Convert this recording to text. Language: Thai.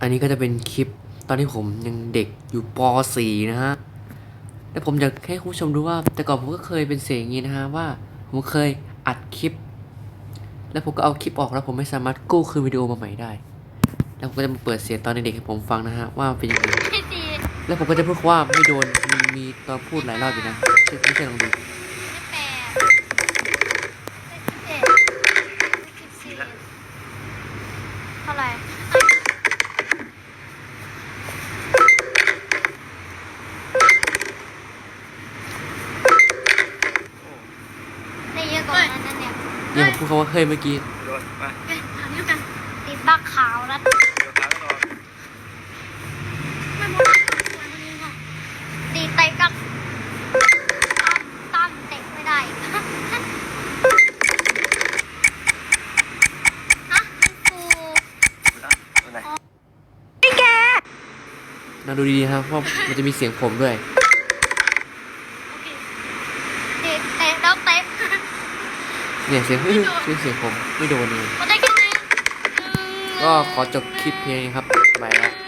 อันนี้ก็จะเป็นคลิปตอนที่ผมยังเด็กอยู่ป .4 นะฮะ แล้วผมอยากให้คุณผู้ชมดูว่า แต่ก่อนผมก็เคยเป็นเสียงอย่างนี้นะฮะว่า ผมเคยอัดคลิป แล้วผมก็เอาคลิปออกแล้วผมไม่สามารถกู้คืนวิดีโอมาใหม่ได้ แล้วผมก็จะมาเปิดเสียงตอนเด็กๆให้ผมฟังนะฮะว่าเป็นยังไง แล้วผมก็จะพูดว่าไม่โดนมีมีตอนพูดหลายรอบอยู่นะช่วยช่วยลองดูเลขแปดเลขเจ็ดเลขสิบสี่เท่าไหร่ได้เยอะกว่านั้น นะเนี่ยนี่ผมพูดคำว่าเฮ้ยเมื่อกี้โดนมาเฮ้ยถามเดียวกันติดบักขาวแล้วเดี๋ยวพาไปรอไม่หมดตัวนี้ค่ะตีเตะกับตามตามเตะไม่ได้ฮะครูตัวไหนนะดูดีๆครับเพราะมันจะมีเสียงผมด้วย โอเคเตะเตะแล้วเตะ เนี่ยเสียงเฮ้ยเสียงเสียงผมไม่โดนเลยมาได้แค่นี้ก็ขอจบคลิปเพียงนี้ครับบายละ